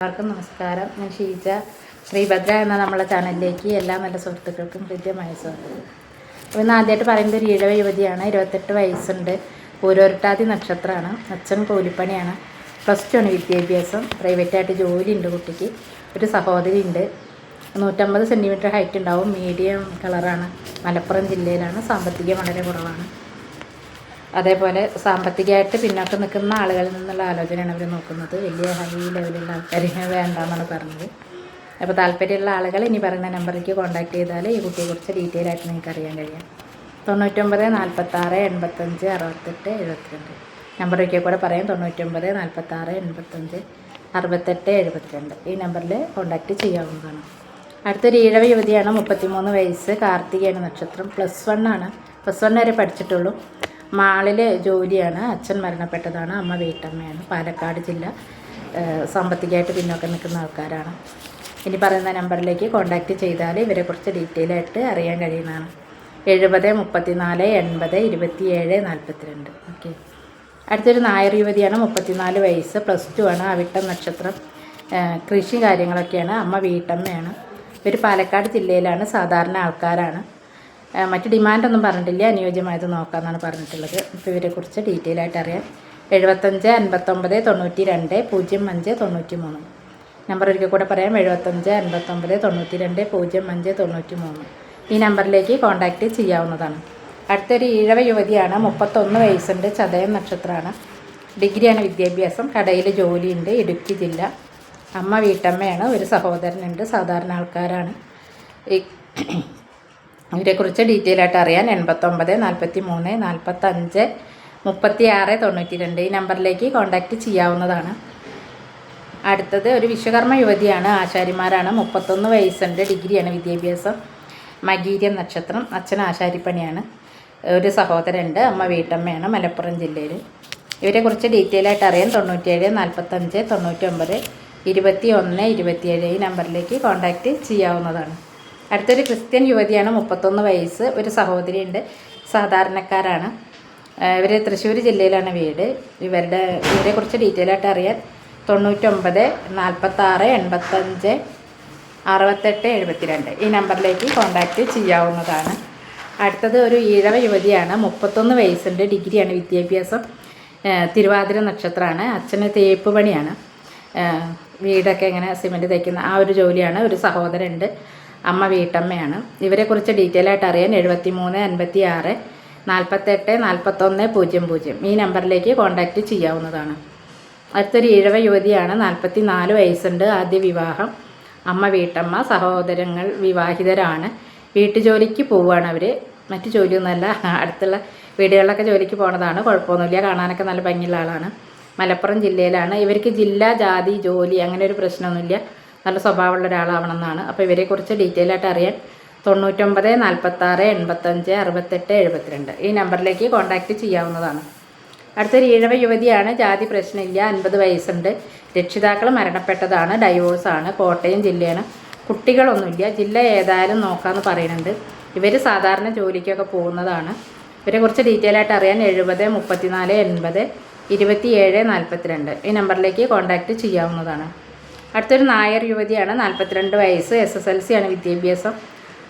എല്ലാവർക്കും നമസ്കാരം. ഞാൻ ഷീജ. ശ്രീഭദ്ര എന്ന നമ്മളെ ചാനലിലേക്ക് എല്ലാ നല്ല സുഹൃത്തുക്കൾക്കും ഹൃദ്യമായ സ്വാഗതം. അപ്പോൾ ഇന്ന് ആദ്യമായിട്ട് പറയുന്നത് ഒരു ഇഴവ യുവതിയാണ്. ഇരുപത്തെട്ട് വയസ്സുണ്ട്. പൂരോരട്ടാതി നക്ഷത്രമാണ്. അച്ഛൻ കൂലിപ്പണിയാണ്. പ്ലസ് ടു ആണ് വിദ്യാഭ്യാസം. പ്രൈവറ്റായിട്ട് ജോലിയുണ്ട് കുട്ടിക്ക്. ഒരു സഹോദരി ഉണ്ട് നൂറ്റമ്പത് സെന്റിമീറ്റർ ഹൈറ്റ് ഉണ്ടാവും. മീഡിയം കളറാണ്. മലപ്പുറം ജില്ലയിലാണ്. സാമ്പത്തികം വളരെ കുറവാണ്. അതേപോലെ സാമ്പത്തികമായിട്ട് പിന്നോട്ട് നിൽക്കുന്ന ആളുകളിൽ നിന്നുള്ള ആലോചനയാണ് അവർ നോക്കുന്നത്. വലിയ ഹൈ ലെവലുള്ള ആൾക്കാരെ വേണ്ടെന്നാണ് പറഞ്ഞത്. അപ്പോൾ താല്പര്യമുള്ള ആളുകൾ ഇനി പറയുന്ന നമ്പറിലേക്ക് കോൺടാക്ട് ചെയ്താൽ ഈ കുട്ടിയെക്കുറിച്ച് ഡീറ്റെയിൽ ആയിട്ട് നിങ്ങൾക്ക് അറിയാൻ കഴിയും. തൊണ്ണൂറ്റൊമ്പത് നാൽപ്പത്താറ് എൺപത്തഞ്ച് അറുപത്തെട്ട് എഴുപത്തിരണ്ട്. നമ്പർ ഒരിക്കൽ കൂടെ പറയാം. തൊണ്ണൂറ്റൊമ്പത് നാൽപ്പത്താറ് എൺപത്തഞ്ച് അറുപത്തെട്ട് എഴുപത്തിരണ്ട്. ഈ നമ്പറിൽ കോൺടാക്റ്റ് ചെയ്യാവുന്നതാണ്. അടുത്തൊരു ഈഴവ യുവതിയാണ് മുപ്പത്തിമൂന്ന് വയസ്സ് കാർത്തികയാണ് നക്ഷത്രം. പ്ലസ് വൺ ആണ്. പ്ലസ് വൺ വരെ പഠിച്ചിട്ടുള്ളൂ. മാളിൽ ജോലിയാണ്. അച്ഛൻ മരണപ്പെട്ടതാണ്. അമ്മ വീട്ടമ്മയാണ്. പാലക്കാട് ജില്ല. സാമ്പത്തികമായിട്ട് പിന്നോക്കം നിൽക്കുന്ന ആൾക്കാരാണ്. ഇനി പറയുന്ന നമ്പറിലേക്ക് കോൺടാക്റ്റ് ചെയ്താൽ ഇവരെ ഇവരെക്കുറിച്ച് ഡീറ്റെയിൽ ആയിട്ട് അറിയാൻ കഴിയുന്നതാണ്. എഴുപത് മുപ്പത്തിനാല് എൺപത് ഇരുപത്തിയേഴ് നാൽപ്പത്തിരണ്ട്. ഓക്കെ. അടുത്തൊരു നായർ യുവതിയാണ്. മുപ്പത്തിനാല് വയസ്സ് പ്ലസ് ടു ആണ്. അവിട്ടം നക്ഷത്രം. കൃഷി കാര്യങ്ങളൊക്കെയാണ്. അമ്മ വീട്ടമ്മയാണ്. ഇവർ പാലക്കാട് ജില്ലയിലാണ്. സാധാരണ ആൾക്കാരാണ്. മറ്റ് ഡിമാൻഡൊന്നും പറഞ്ഞിട്ടില്ല. അനുയോജ്യമായത് നോക്കാമെന്നാണ് പറഞ്ഞിട്ടുള്ളത്. അപ്പോൾ ഇവരെക്കുറിച്ച് ഡീറ്റെയിൽ ആയിട്ട് അറിയാം. എഴുപത്തഞ്ച് അൻപത്തൊമ്പത് തൊണ്ണൂറ്റി രണ്ട് പൂജ്യം അഞ്ച് തൊണ്ണൂറ്റി മൂന്ന് നമ്പർ ഒരിക്കൽ കൂടെ പറയാം. എഴുപത്തഞ്ച് അൻപത്തൊമ്പത് തൊണ്ണൂറ്റി രണ്ട് പൂജ്യം അഞ്ച് തൊണ്ണൂറ്റി മൂന്ന് ഈ നമ്പറിലേക്ക് കോൺടാക്റ്റ് ചെയ്യാവുന്നതാണ്. അടുത്തൊരു ഈഴവ യുവതിയാണ്. മുപ്പത്തൊന്ന് വയസ്സുണ്ട്. ചതയം നക്ഷത്രമാണ്. ഡിഗ്രിയാണ് വിദ്യാഭ്യാസം. കടയിൽ ജോലിയുണ്ട്. ഇടുക്കി ജില്ല. അമ്മ വീട്ടമ്മയാണ്. ഒരു സഹോദരനുണ്ട്. സാധാരണ ആൾക്കാരാണ്. ഇവരെക്കുറിച്ച് ഡീറ്റെയിൽ ആയിട്ട് അറിയാൻ എൺപത്തൊമ്പത് നാൽപ്പത്തി മൂന്ന് നാൽപ്പത്തഞ്ച് മുപ്പത്തി ആറ് തൊണ്ണൂറ്റി രണ്ട് ഈ നമ്പറിലേക്ക് കോൺടാക്റ്റ് ചെയ്യാവുന്നതാണ്. അടുത്തത് ഒരു വിശ്വകർമ്മ യുവതിയാണ് ആശാരിമാരാണ് മുപ്പത്തൊന്ന് വയസ്സുണ്ട് ഡിഗ്രിയാണ് വിദ്യാഭ്യാസം. മകീര്യം നക്ഷത്രം അച്ഛൻ ആശാരിപ്പണിയാണ് ഒരു സഹോദരനുണ്ട് അമ്മ വീട്ടമ്മയാണ് മലപ്പുറം ജില്ലയിൽ ഇവരെക്കുറിച്ച് ഡീറ്റെയിൽ ആയിട്ട് അറിയാൻ തൊണ്ണൂറ്റിയേഴ് നാൽപ്പത്തഞ്ച് തൊണ്ണൂറ്റൊമ്പത് ഇരുപത്തി ഒന്ന് ഇരുപത്തിയേഴ് ഈ നമ്പറിലേക്ക് കോൺടാക്റ്റ് ചെയ്യാവുന്നതാണ്. അടുത്തൊരു ക്രിസ്ത്യൻ യുവതിയാണ് മുപ്പത്തൊന്ന് വയസ്സ് ഒരു സഹോദരിയുണ്ട് സാധാരണക്കാരാണ്. ഇവർ തൃശ്ശൂർ ജില്ലയിലാണ് വീട്. ഇവരുടെ ഇവരെക്കുറിച്ച് ഡീറ്റെയിൽ ആയിട്ട് അറിയാൻ തൊണ്ണൂറ്റൊമ്പത് നാൽപ്പത്താറ് എൺപത്തഞ്ച് അറുപത്തെട്ട് എഴുപത്തിരണ്ട്. ഈ നമ്പറിലേക്ക് കോൺടാക്റ്റ് ചെയ്യാവുന്നതാണ്. അടുത്തത് ഒരു ഈഴവ യുവതിയാണ് മുപ്പത്തൊന്ന് വയസ്സുണ്ട് ഡിഗ്രിയാണ് വിദ്യാഭ്യാസം തിരുവാതിര നക്ഷത്രമാണ് അച്ഛന് തേപ്പ് പണിയാണ്. വീടൊക്കെ ഇങ്ങനെ സിമെന്റ് തയ്ക്കുന്ന ആ ഒരു ജോലിയാണ് ഒരു സഹോദരനുണ്ട് അമ്മ വീട്ടമ്മയാണ്. ഇവരെക്കുറിച്ച് ഡീറ്റെയിൽ ആയിട്ട് അറിയാൻ എഴുപത്തി മൂന്ന് അൻപത്തി ആറ് നാൽപ്പത്തെട്ട് നാൽപ്പത്തൊന്ന് പൂജ്യം പൂജ്യം. ഈ നമ്പറിലേക്ക് കോൺടാക്റ്റ് ചെയ്യാവുന്നതാണ്. അടുത്തൊരു ഈഴവ യുവതിയാണ്. നാൽപ്പത്തി നാല് വയസ്സുണ്ട് ആദ്യ വിവാഹം. അമ്മ വീട്ടമ്മ സഹോദരങ്ങൾ വിവാഹിതരാണ്. വീട്ടുജോലിക്ക് പോവുകയാണ് അവർ മറ്റു ജോലിയൊന്നുമല്ല. അടുത്തുള്ള വീടുകളിലൊക്കെ ജോലിക്ക് പോണതാണ്. കുഴപ്പമൊന്നുമില്ല. കാണാനൊക്കെ നല്ല ഭംഗിയുള്ള ആളാണ്. മലപ്പുറം ജില്ലയിലാണ്. ഇവർക്ക് ജില്ല ജാതി ജോലി അങ്ങനെ ഒരു പ്രശ്നമൊന്നുമില്ല. നല്ല സ്വഭാവമുള്ള ഒരാളാവണമെന്നാണ്. അപ്പോൾ ഇവരെക്കുറിച്ച് ഡീറ്റെയിൽ ആയിട്ട് അറിയാൻ തൊണ്ണൂറ്റൊമ്പത് നാൽപ്പത്താറ് എൺപത്തഞ്ച് അറുപത്തെട്ട് എഴുപത്തിരണ്ട്. ഈ നമ്പറിലേക്ക് കോൺടാക്റ്റ് ചെയ്യാവുന്നതാണ്. അടുത്തൊരു ഈഴവ യുവതിയാണ്. ജാതി പ്രശ്നമില്ല. അൻപത് വയസ്സുണ്ട്. രക്ഷിതാക്കൾ മരണപ്പെട്ടതാണ്. ഡൈവോഴ്സാണ് കോട്ടയം ജില്ലയാണ്. കുട്ടികളൊന്നുമില്ല. ജില്ല ഏതായാലും നോക്കാമെന്ന് പറയുന്നുണ്ട്. ഇവർ സാധാരണ ജോലിക്കൊക്കെ പോകുന്നതാണ്. ഇവരെക്കുറിച്ച് ഡീറ്റെയിൽ ആയിട്ട് അറിയാൻ എഴുപത് മുപ്പത്തിനാല് എൺപത് ഇരുപത്തിയേഴ് നാൽപ്പത്തിരണ്ട് ഈ നമ്പറിലേക്ക് കോൺടാക്റ്റ് ചെയ്യാവുന്നതാണ്. അടുത്തൊരു നായർ യുവതിയാണ് നാൽപ്പത്തിരണ്ട് വയസ്സ് എസ് എസ് എൽ സി ആണ് വിദ്യാഭ്യാസം.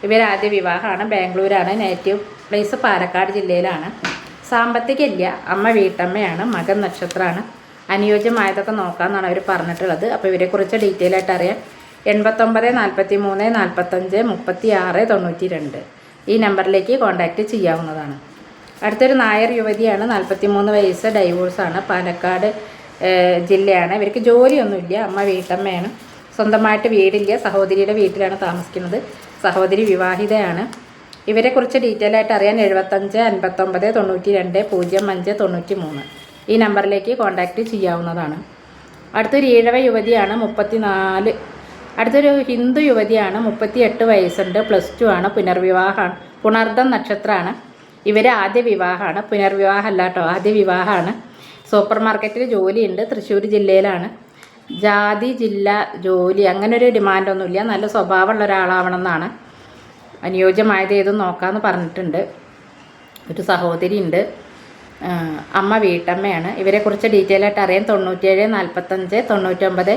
ഇവരാദ്യ വിവാഹമാണ് ബാംഗ്ലൂരാണ് നേറ്റീവ് പ്ലേസ് പാലക്കാട് ജില്ലയിലാണ്. സാമ്പത്തികമില്ല അമ്മ വീട്ടമ്മയാണ് മകൻ നക്ഷത്രമാണ്. അനുയോജ്യമായതൊക്കെ നോക്കാമെന്നാണ് അവർ പറഞ്ഞിട്ടുള്ളത്. അപ്പോൾ ഇവരെക്കുറിച്ച് ഡീറ്റെയിൽ ആയിട്ട് അറിയാം. എൺപത്തൊമ്പത് നാൽപ്പത്തി മൂന്ന് നാൽപ്പത്തഞ്ച് മുപ്പത്തി ആറ് തൊണ്ണൂറ്റി രണ്ട് ഈ നമ്പറിലേക്ക് കോൺടാക്റ്റ് ചെയ്യാവുന്നതാണ്. അടുത്തൊരു നായർ യുവതിയാണ് നാൽപ്പത്തി മൂന്ന് വയസ്സ് ഡൈവോഴ്സാണ് പാലക്കാട് ജില്ലയാണ്. ഇവർക്ക് ജോലിയൊന്നുമില്ല. അമ്മ വീട്ടമ്മയാണ്. സ്വന്തമായിട്ട് വീടില്ല. സഹോദരിയുടെ വീട്ടിലാണ് താമസിക്കുന്നത്. സഹോദരി വിവാഹിതയാണ്. ഇവരെക്കുറിച്ച് ഡീറ്റെയിൽ ആയിട്ട് അറിയാൻ എഴുപത്തഞ്ച് അൻപത്തൊമ്പത് തൊണ്ണൂറ്റി രണ്ട് പൂജ്യം അഞ്ച് തൊണ്ണൂറ്റി മൂന്ന് ഈ നമ്പറിലേക്ക് കോൺടാക്റ്റ് ചെയ്യാവുന്നതാണ്. അടുത്തൊരു ഈഴവ യുവതിയാണ് മുപ്പത്തിനാല്. അടുത്തൊരു ഹിന്ദു യുവതിയാണ് മുപ്പത്തി എട്ട് വയസ്സുണ്ട്. പ്ലസ് ടു ആണ്. പുനർവിവാഹമാണ് പുണർദം നക്ഷത്രമാണ്. ഇവർ ആദ്യ വിവാഹമാണ്. പുനർവിവാഹമല്ല കേട്ടോ. ആദ്യ വിവാഹമാണ്. സൂപ്പർ മാർക്കറ്റിൽ ജോലിയുണ്ട്. തൃശ്ശൂർ ജില്ലയിലാണ്. ജാതി ജില്ല ജോലി അങ്ങനെ ഒരു ഡിമാൻഡൊന്നുമില്ല. നല്ല സ്വഭാവമുള്ള ഒരാളാവണം എന്നാണ് അനുയോജ്യമായത് ഏതും നോക്കാമെന്ന് പറഞ്ഞിട്ടുണ്ട്. ഒരു സഹോദരി ഉണ്ട്. അമ്മ വീട്ടമ്മയാണ്. ഇവരെക്കുറിച്ച് ഡീറ്റെയിൽ ആയിട്ട് അറിയാൻ തൊണ്ണൂറ്റേഴ് നാൽപ്പത്തഞ്ച് തൊണ്ണൂറ്റൊമ്പത്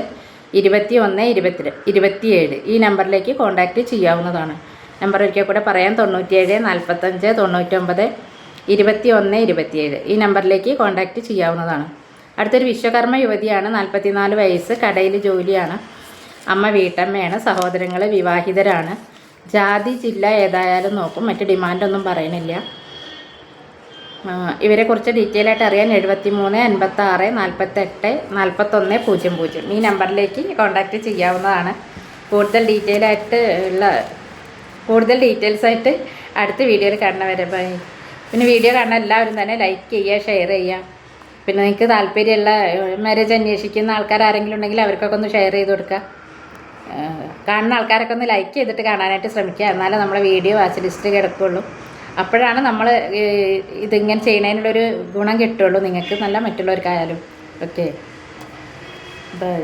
ഇരുപത്തി ഒന്ന് ഇരുപത്തി ഇരുപത്തിയേഴ്. ഈ നമ്പറിലേക്ക് കോൺടാക്റ്റ് ചെയ്യാവുന്നതാണ്. നമ്പർ ഒരിക്കൽ കൂടെ പറയാം. തൊണ്ണൂറ്റിയേഴ് നാൽപ്പത്തഞ്ച് തൊണ്ണൂറ്റൊമ്പത് ഇരുപത്തി ഒന്ന് ഇരുപത്തിയേഴ്. ഈ നമ്പറിലേക്ക് കോൺടാക്റ്റ് ചെയ്യാവുന്നതാണ്. അടുത്തൊരു വിശ്വകർമ്മ യുവതിയാണ് നാൽപ്പത്തിനാല് വയസ്സ് കടയിൽ ജോലിയാണ്. അമ്മ വീട്ടമ്മയാണ് സഹോദരങ്ങൾ വിവാഹിതരാണ്. ജാതി ജില്ല ഏതായാലും നോക്കും മറ്റ് ഡിമാൻഡൊന്നും പറയണില്ല. ഇവരെക്കുറിച്ച് ഡീറ്റെയിൽ ആയിട്ട് അറിയാൻ എഴുപത്തി മൂന്ന് എൺപത്തി ആറ് നാൽപ്പത്തെട്ട് നാൽപ്പത്തൊന്ന് പൂജ്യം പൂജ്യം. ഈ നമ്പറിലേക്ക് കോൺടാക്റ്റ് ചെയ്യാവുന്നതാണ്. കൂടുതൽ ഡീറ്റെയിൽ ആയിട്ട് ഉള്ള കൂടുതൽ ഡീറ്റെയിൽസ് ആയിട്ട് അടുത്ത വീഡിയോയിൽ കാണുന്നവരെ ബൈ പിന്നെ വീഡിയോ കാണാൻ എല്ലാവരും തന്നെ ലൈക്ക് ചെയ്യുക ഷെയർ ചെയ്യുക. പിന്നെ നിങ്ങൾക്ക് താല്പര്യമുള്ള മാരേജ് അന്വേഷിക്കുന്ന ആൾക്കാർ ആരെങ്കിലും ഉണ്ടെങ്കിൽ അവർക്കൊക്കെ ഒന്ന് ഷെയർ ചെയ്ത് കൊടുക്കുക. കാണുന്ന ആൾക്കാരൊക്കെ ഒന്ന് ലൈക്ക് ചെയ്തിട്ട് കാണാനായിട്ട് ശ്രമിക്കുക. എന്നാലേ നമ്മളെ വീഡിയോ വാച്ച് ലിസ്റ്റ് കിടക്കുകയുള്ളൂ അപ്പോഴാണ് നമ്മൾ ഇതിങ്ങനെ ചെയ്യുന്നതിനുള്ളൊരു ഗുണം കിട്ടുള്ളൂ നിങ്ങൾക്ക് നല്ല മറ്റുള്ളവർക്കായാലും. Okay bye